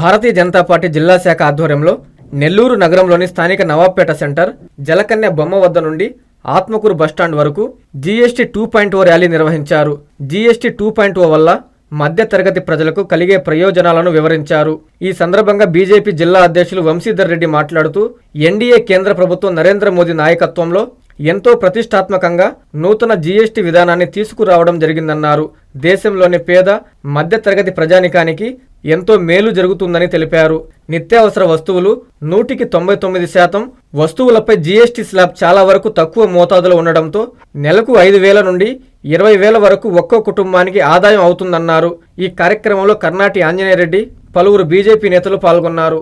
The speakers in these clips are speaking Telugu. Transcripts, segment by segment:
భారతీయ జనతా పార్టీ జిల్లా శాఖ ఆధ్వర్యంలో నెల్లూరు నగరంలోని స్థానిక నవాబ్పేట సెంటర్ జలకన్య బొమ్మ వద్ద నుండి ఆత్మకూరు బస్టాండ్ వరకు GST two point O rally నిర్వహించారు. జీఎస్టీ టూ పాయింట్ ఓ వల్ల మధ్యతరగతి ప్రజలకు కలిగే ప్రయోజనాలను వివరించారు. ఈ సందర్భంగా బీజేపీ జిల్లా అధ్యక్షులు వంశీధర్ రెడ్డి మాట్లాడుతూ ఎన్డీఏ కేంద్ర ప్రభుత్వం నరేంద్ర మోదీ నాయకత్వంలో ఎంతో ప్రతిష్టాత్మకంగా నూతన జీఎస్టీ విధానాన్ని తీసుకురావడం జరిగిందన్నారు. దేశంలోని పేద మధ్యతరగతి ప్రజానికానికి ఎంతో మేలు జరుగుతుందని తెలిపారు. నిత్యావసర వస్తువులు నూటికి తొంభై తొమ్మిది శాతం వస్తువులపై జీఎస్టీ స్లాబ్ చాలా వరకు తక్కువ మోతాదులో ఉండడంతో నెలకు ఐదు వేల నుండి ఇరవై వేల వరకు ఒక్కో కుటుంబానికి ఆదాయం అవుతుందన్నారు. ఈ కార్యక్రమంలో కర్ణాటి ఆంజనేయరెడ్డి పలువురు బీజేపీ నేతలు పాల్గొన్నారు.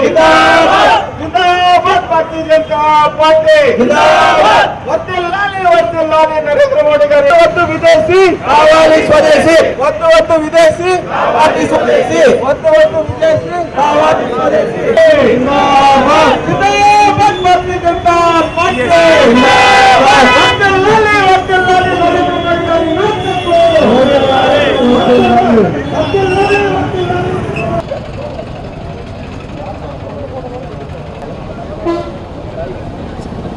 Kita నరేంద్ర మోడీ గారు. వద్దు విదేశీ! కావాలి స్వదేశీ! వద్దు వద్దు విదేశీ! కావాలి స్వదేశీ! వద్దు వద్దు విదేశీ! కావాలి స్వదేశీ! భారతీయ జనతా పార్టీ! జిందాబాద్! వద్దులాలి వద్దులాలి నరేంద్ర మోడీ గారి నాయకత్వం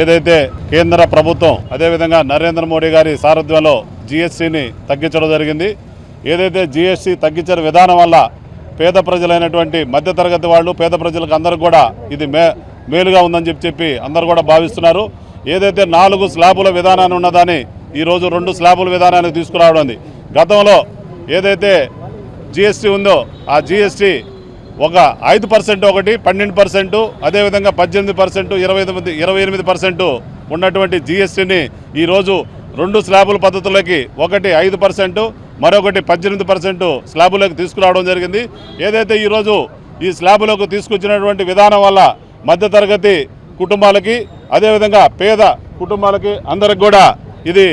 ఏదైతే కేంద్ర ప్రభుత్వం అదేవిధంగా నరేంద్ర మోడీ గారి సారథ్యంలో జిఎస్టీని తగ్గించడం జరిగింది ఏదైతే జిఎస్టీ తగ్గించిన విధానం వల్ల పేద ప్రజలైనటువంటి మధ్యతరగతి వాళ్ళు పేద ప్రజలకు అందరికి కూడా ఇది మే మేలుగా ఉందని చెప్పి చెప్పి అందరు కూడా భావిస్తున్నారు ఏదైతే నాలుగు స్లాబుల విధానాన్ని ఉన్నదాన్ని ఈరోజు రెండు స్లాబుల విధానానికి తీసుకురావడం ఉంది. గతంలో ఏదైతే జిఎస్టీ ఉందో ఆ జిఎస్టీ ఒక ఐదు పర్సెంట్ ఒకటి పన్నెండు పర్సెంటు అదేవిధంగా పద్దెనిమిది పర్సెంటు ఇరవై ఎనిమిది ఇరవై ఎనిమిది పర్సెంటు ఉన్నటువంటి జిఎస్టీని ఈరోజు రెండు స్లాబుల పద్ధతులకి ఒకటి ఐదు పర్సెంటు మరొకటి పద్దెనిమిది పర్సెంటు స్లాబులకు తీసుకురావడం జరిగింది. ఏదైతే ఈరోజు ఈ స్లాబులకు తీసుకొచ్చినటువంటి విధానం వల్ల మధ్యతరగతి కుటుంబాలకి అదేవిధంగా పేద కుటుంబాలకి అందరికి కూడా ఇది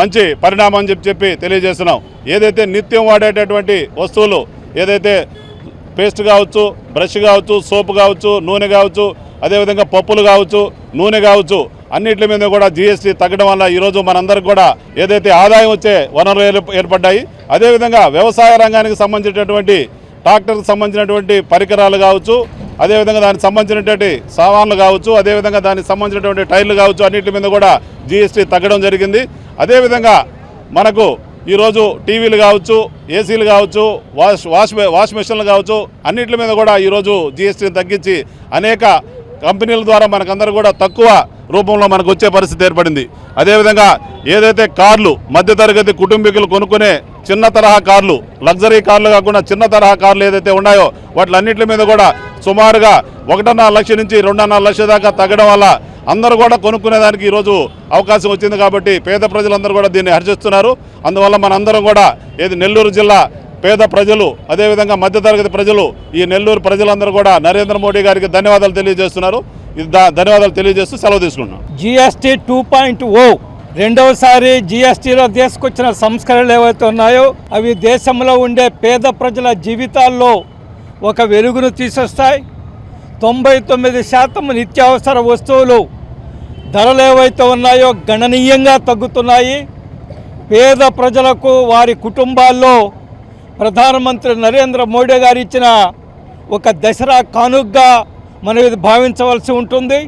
మంచి పరిణామం అని చెప్పి చెప్పి తెలియజేస్తున్నాం. ఏదైతే నిత్యం వాడేటటువంటి వస్తువులు ఏదైతే పేస్ట్ కావచ్చు బ్రష్ కావచ్చు సోపు కావచ్చు నూనె కావచ్చు అదేవిధంగా పప్పులు కావచ్చు నూనె కావచ్చు అన్నిటి మీద కూడా జీఎస్టీ తగ్గడం వల్ల ఈరోజు మనందరికి కూడా ఏదైతే ఆదాయం వచ్చే వనరులు ఏర్పడ్డాయి అదేవిధంగా వ్యవసాయ రంగానికి సంబంధించినటువంటి ట్రాక్టర్కి సంబంధించినటువంటి పరికరాలు కావచ్చు అదేవిధంగా దానికి సంబంధించినటువంటి సామాన్లు కావచ్చు అదేవిధంగా దానికి సంబంధించినటువంటి టైర్లు కావచ్చు అన్నింటి మీద కూడా జీఎస్టీ తగ్గడం జరిగింది. అదేవిధంగా మనకు ఈరోజు టీవీలు కావచ్చు ఏసీలు కావచ్చు వాష్ వాష్ వాష్ మిషన్లు కావచ్చు అన్నింటి మీద కూడా ఈరోజు జీఎస్టీని తగ్గించి అనేక కంపెనీల ద్వారా మనకందరూ కూడా తక్కువ రూపంలో మనకు వచ్చే పరిస్థితి ఏర్పడింది. అదేవిధంగా ఏదైతే కార్లు మధ్యతరగతి కుటుంబీకులు కొనుక్కునే చిన్న తరహా కార్లు లగ్జరీ కార్లు కాకుండా చిన్న తరహా కార్లు ఏదైతే ఉన్నాయో వాటిలన్నింటి మీద కూడా సుమారుగా ఒకటిన్నర లక్ష నుంచి రెండున్నర లక్ష దాకా తగ్గడం వల్ల అందరూ కూడా కొనుక్కునేదానికి ఈరోజు అవకాశం వచ్చింది కాబట్టి పేద ప్రజలందరూ కూడా దీన్ని హర్షిస్తున్నారు. అందువల్ల మనందరం కూడా ఏది నెల్లూరు జిల్లా పేద ప్రజలు అదేవిధంగా మధ్యతరగతి ప్రజలు ఈ నెల్లూరు ప్రజలందరూ కూడా నరేంద్ర మోడీ గారికి ధన్యవాదాలు తెలియజేస్తున్నారు. ఇది ధన్యవాదాలు తెలియజేస్తూ సెలవు తీసుకున్నాం జిఎస్టీ టూ పాయింట్ ఓ రెండవసారి జిఎస్టీలో తీసుకొచ్చిన సంస్కరణలు ఏవైతే ఉన్నాయో అవి దేశంలో ఉండే పేద ప్రజల జీవితాల్లో ఒక వెలుగును తీసుకొస్తాయి తొంభై తొమ్మిది శాతం నిత్యావసర వస్తువులు ధరలు ఏవైతే ఉన్నాయో గణనీయంగా తగ్గుతున్నాయి. పేద ప్రజలకు వారి కుటుంబాల్లో ప్రధానమంత్రి నరేంద్ర మోడీ గారు ఇచ్చిన ఒక దసరా కానుగ్గా మనం ఇది భావించవలసి ఉంటుంది.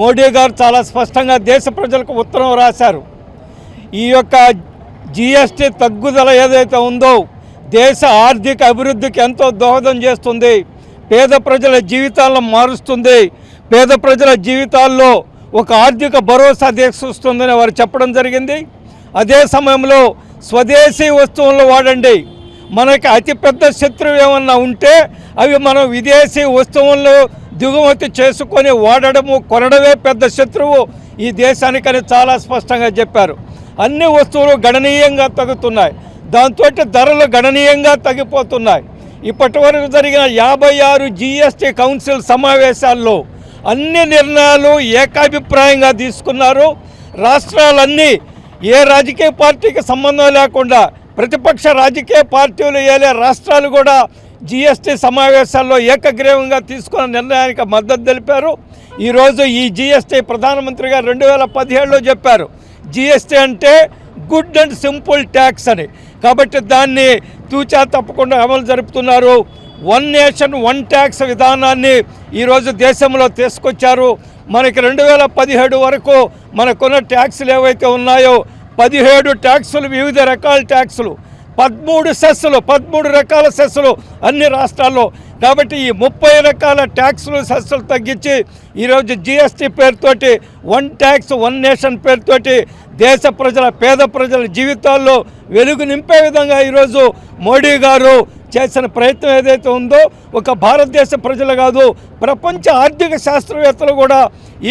మోడీ గారు చాలా స్పష్టంగా దేశ ప్రజలకు ఉత్తరం రాశారు. ఈ యొక్క జిఎస్టీ తగ్గుదల ఏదైతే ఉందో దేశ ఆర్థిక అభివృద్ధికి ఎంతో దోహదం చేస్తుంది. పేద ప్రజల జీవితాలను మారుస్తుంది. పేద ప్రజల జీవితాల్లో ఒక ఆర్థిక భరోసా తీసుకొస్తుందని వారు చెప్పడం జరిగింది. అదే సమయంలో స్వదేశీ వస్తువులను వాడండి. మనకి అతిపెద్ద శత్రువు ఏమన్నా ఉంటే అవి మనం విదేశీ వస్తువులను దిగుమతి చేసుకొని వాడడము కొనడమే పెద్ద శత్రువు ఈ దేశానికని చాలా స్పష్టంగా చెప్పారు. అన్ని వస్తువులు గణనీయంగా తగ్గుతున్నాయి. దాంతో ధరలు గణనీయంగా తగ్గిపోతున్నాయి. ఇప్పటి వరకు జరిగిన యాభై ఆరు జిఎస్టీ కౌన్సిల్ సమావేశాల్లో అన్ని నిర్ణయాలు ఏకాభిప్రాయంగా తీసుకున్నారు. రాష్ట్రాలన్నీ ఏ రాజకీయ పార్టీకి సంబంధం లేకుండా ప్రతిపక్ష రాజకీయ పార్టీలు ఏలే రాష్ట్రాలు కూడా జిఎస్టీ సమావేశాల్లో ఏకగ్రీవంగా తీసుకున్న నిర్ణయానికి మద్దతు తెలిపారు. ఈరోజు ఈ జిఎస్టీ ప్రధానమంత్రి గారు రెండు వేల పదిహేడులో చెప్పారు. జిఎస్టీ అంటే గుడ్ అండ్ సింపుల్ ట్యాక్స్ అని. కాబట్టి దాన్ని తూచా తప్పకుండా అమలు జరుపుతున్నారు. వన్ నేషన్ వన్ ట్యాక్స్ విధానాన్ని ఈరోజు దేశంలో తీసుకొచ్చారు. మనకి రెండు వేల పదిహేడు వరకు మనకున్న ట్యాక్సులు ఏవైతే ఉన్నాయో పదిహేడు ట్యాక్సులు వివిధ రకాల ట్యాక్సులు పదమూడు సెస్సులు పదమూడు రకాల సెస్సులు అన్ని రాష్ట్రాల్లో. కాబట్టి ఈ ముప్పై రకాల ట్యాక్సులు సెస్సులు తగ్గించి ఈరోజు జిఎస్టీ పేరుతోటి వన్ ట్యాక్స్ వన్ నేషన్ పేరుతోటి దేశ ప్రజల పేద ప్రజల జీవితాల్లో వెలుగు నింపే విధంగా ఈరోజు మోడీ గారు చేసిన ప్రయత్నం ఏదైతే ఉందో ఒక భారతదేశ ప్రజలు కాదు ప్రపంచ ఆర్థిక శాస్త్రవేత్తలు కూడా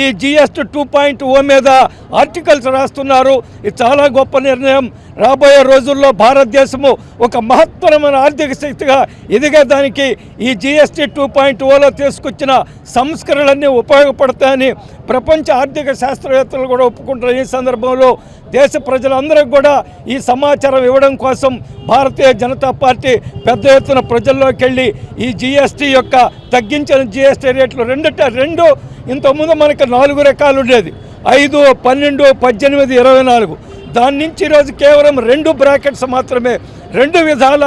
ఈ జిఎస్టీ టూ పాయింట్ ఓ మీద ఆర్టికల్స్ రాస్తున్నారు. ఇది చాలా గొప్ప నిర్ణయం. రాబోయే రోజుల్లో భారతదేశము ఒక మహత్తరమైన ఆర్థిక శక్తిగా ఎదిగేదానికి ఈ జిఎస్టీ టూ పాయింట్ ఓలో తీసుకొచ్చిన సంస్కరణలన్నీ ఉపయోగపడతాయని ప్రపంచ ఆర్థిక శాస్త్రవేత్తలు కూడా ఒప్పుకుంటారు. ఈ సందర్భంలో దేశ ప్రజలందరికీ కూడా ఈ సమాచారం ఇవ్వడం కోసం భారతీయ జనతా పార్టీ పెద్ద ఎత్తున ప్రజల్లోకి వెళ్ళి ఈ జిఎస్టీ యొక్క తగ్గించిన జిఎస్టీ రేట్లు రెండు రెండు ఇంతకుముందు మనకి నాలుగు రకాలు ఉండేది. ఐదు పన్నెండు పద్దెనిమిది ఇరవై నాలుగు. దాని నుంచి ఈరోజు కేవలం రెండు బ్రాకెట్స్ మాత్రమే రెండు విధాల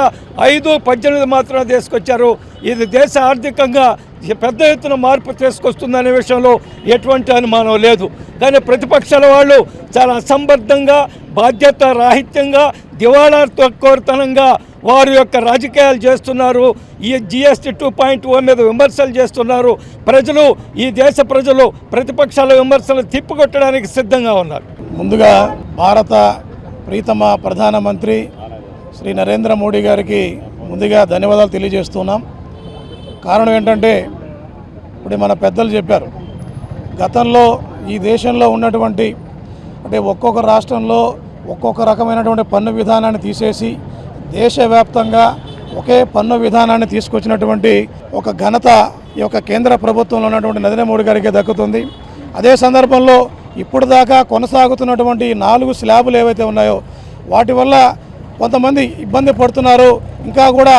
ఐదు పద్దెనిమిది మాత్రమే తీసుకొచ్చారు. ఇది దేశ ఆర్థికంగా పెద్ద ఎత్తున మార్పు తీసుకొస్తుందనే విషయంలో ఎటువంటి అనుమానం లేదు. కానీ ప్రతిపక్షాల వాళ్ళు చాలా అసంబద్ధంగా బాధ్యత రాహిత్యంగా దివాళా కోరితనంగా వారి యొక్క రాజకీయాలు చేస్తున్నారు. ఈ జిఎస్టీ టూ పాయింట్ ఓ మీద విమర్శలు చేస్తున్నారు. ప్రజలు ఈ దేశ ప్రజలు ప్రతిపక్షాల విమర్శలు తిప్పికొట్టడానికి సిద్ధంగా ఉన్నారు. ముందుగా భారత ప్రీతమ ప్రధానమంత్రి శ్రీ నరేంద్ర మోడీ గారికి ముందుగా ధన్యవాదాలు తెలియజేస్తున్నాం. కారణం ఏంటంటే ఇప్పుడు మన పెద్దలు చెప్పారు. గతంలో ఈ దేశంలో ఉన్నటువంటి అంటే ఒక్కొక్క రాష్ట్రంలో ఒక్కొక్క రకమైనటువంటి పన్ను విధానాన్ని తీసేసి దేశవ్యాప్తంగా ఒకే పన్ను విధానాన్ని తీసుకొచ్చినటువంటి ఒక ఘనత ఈ యొక్క కేంద్ర ప్రభుత్వంలో ఉన్నటువంటి నరేంద్ర మోడీ గారికి దక్కుతుంది. అదే సందర్భంలో ఇప్పుడు దాకా కొనసాగుతున్నటువంటి నాలుగు స్లాబులు ఏవైతే ఉన్నాయో వాటి వల్ల కొంతమంది ఇబ్బంది పడుతున్నారు. ఇంకా కూడా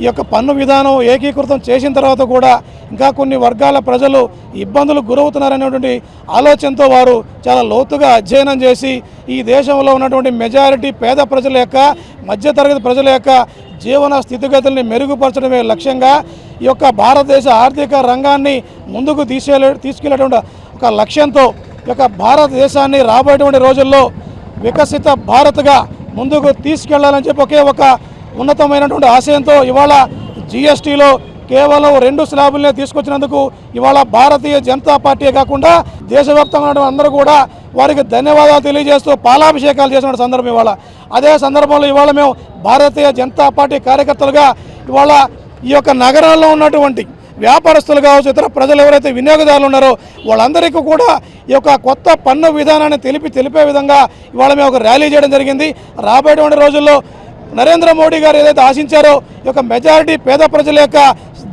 ఈ యొక్క పన్ను విధానం ఏకీకృతం చేసిన తర్వాత కూడా ఇంకా కొన్ని వర్గాల ప్రజలు ఇబ్బందులు గురవుతున్నారనేటువంటి ఆలోచనతో వారు చాలా లోతుగా అధ్యయనం చేసి ఈ దేశంలో ఉన్నటువంటి మెజారిటీ పేద ప్రజల యొక్క మధ్యతరగతి ప్రజల యొక్క జీవన స్థితిగతుల్ని మెరుగుపరచడమే లక్ష్యంగా ఈ యొక్క భారతదేశ ఆర్థిక రంగాన్ని ముందుకు తీసుకెళ్ళే తీసుకెళ్ళేటువంటి ఒక లక్ష్యంతో ఈ యొక్క భారతదేశాన్ని రాబోయేటువంటి రోజుల్లో వికసిత భారత్గా ముందుకు తీసుకెళ్ళాలని చెప్పి ఒకే ఒక ఉన్నతమైనటువంటి ఆశయంతో ఇవాళ జిఎస్టీలో కేవలం రెండు స్లాబులనే తీసుకొచ్చినందుకు ఇవాళ భారతీయ జనతా పార్టీ కాకుండా దేశవ్యాప్తంగా అందరూ కూడా వారికి ధన్యవాదాలు తెలియజేస్తూ పాలాభిషేకాలు చేసిన సందర్భం ఇవాళ. అదే సందర్భంలో ఇవాళ మేము భారతీయ జనతా పార్టీ కార్యకర్తలుగా ఇవాళ ఈ యొక్క నగరాల్లో ఉన్నటువంటి వ్యాపారస్తులు కావచ్చు ఇతర ప్రజలు ఎవరైతే వినియోగదారులు ఉన్నారో వాళ్ళందరికీ కూడా ఈ యొక్క కొత్త పన్ను విధానాన్ని తెలిపి తెలిపే విధంగా ఇవాళ మేము ఒక ర్యాలీ చేయడం జరిగింది. రాబోయేటువంటి రోజుల్లో నరేంద్ర మోడీ గారు ఏదైతే ఆశించారో ఈ యొక్క మెజారిటీ పేద ప్రజల యొక్క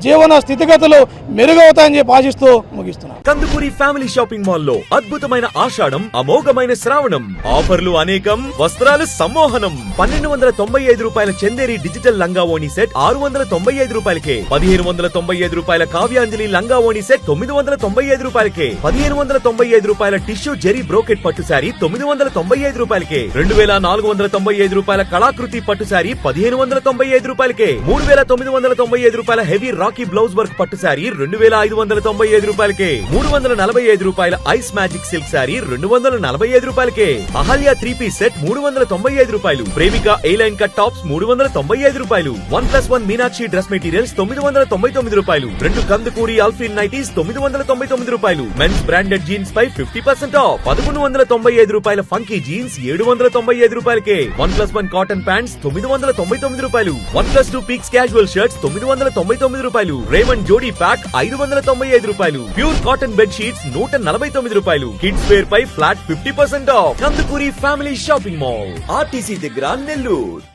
జీవన స్థితిగతులు మెరుగవుతాయని చెప్పి ఆశిస్తూ ముగిస్తున్నాను కందుకూరి ఫ్యామిలీ షాపింగ్ మాల్లో అద్భుతమైన ఆషాఢం అమోఘమైన శ్రావణం ఆఫర్లు అనేకం వస్త్రాలు సమ్మోహనం. పన్నెండు వందల తొంభై ఐదు రూపాయల చందేరి డిజిటల్ లంగా ఓణి సెట్ ఆరు వందల తొంభై ఐదు రూపాయలకే. పదిహేను వందల తొంభై ఐదు రూపాయల కావ్యాంజలి లంగా ఓణి సెట్ తొమ్మిది వందల తొంభై ఐదు రూపాయలకే. పదిహేను వందల తొంభై ఐదు రూపాయల టిష్యూ జెరీ బ్రోకెట్ పట్టు శారీ తొమ్మిది వందల తొంభై ఐదు రూపాయలకే. రెండు వేల నాలుగు వందల తొంభై ఐదు రూపాయల కళాకృతి పట్టు శారీ పదిహేను వందల తొంభై ఐదు రూపాయలకే. మూడు వేల తొమ్మిది వందల తొంభై ఐదు రూపాయల హెవీ రాకీ బ్లౌజ్ వర్క్ పట్టు శారీ రెండు వేల ఐదు వందల తొంభై ఐదు రూపాయలకే. మూడు వందల నలభై ఐదు రూపాయల ఐస్ మ్యాజిక్ సిల్క్ శారీ రెండు వందల నలభై ఐదు రూపాయలకే. అహల్య త్రీ పీస్ సెట్ మూడు వందల తొంభై ఐదు రూపాయలు. ప్రేమిక A line line cut tops మూడు వందల తొంభై ఐదు రూపాయలు. One plus one Meenakshi dress materials తొమ్మిది వందల తొంభై తొమ్మిది రూపాయలు. రెండు కందుకూరి అల్ఫిన్ నైటీస్ తొమ్మిది వందల తొంభై తొమ్మిది రూపాయలు. మెన్స్ బ్రాండెడ్ జీన్స్ పై ఫిఫ్టీ పర్సెంట్ ఆఫ్. పదకొండు వందల తొంభై ఐదు రూపాయల ఫంకీ జీన్స్ ఏడు వందల తొంభై ఐదు రూపాయలకే. One plus one cotton pants తొమ్మిది వందల తొంభై తొమ్మిది రూపాయలు. One plus two peaks casual shirts తొమ్మిది వందల తొంభై తొమ్మిది రూపాయలు. రేమండ్ జోడీ ప్యాక్ ఐదు వందల తొంభై ఐదు రూపాయలు. ప్యూర్ కాటన్ బెడ్ షీట్స్ నూట నలభై తొమ్మిది రూపాయలు. కిడ్స్ వేర్ పై flat fifty percent off Kandukuri family shopping mall RTC దగ్గర నెల్లూరు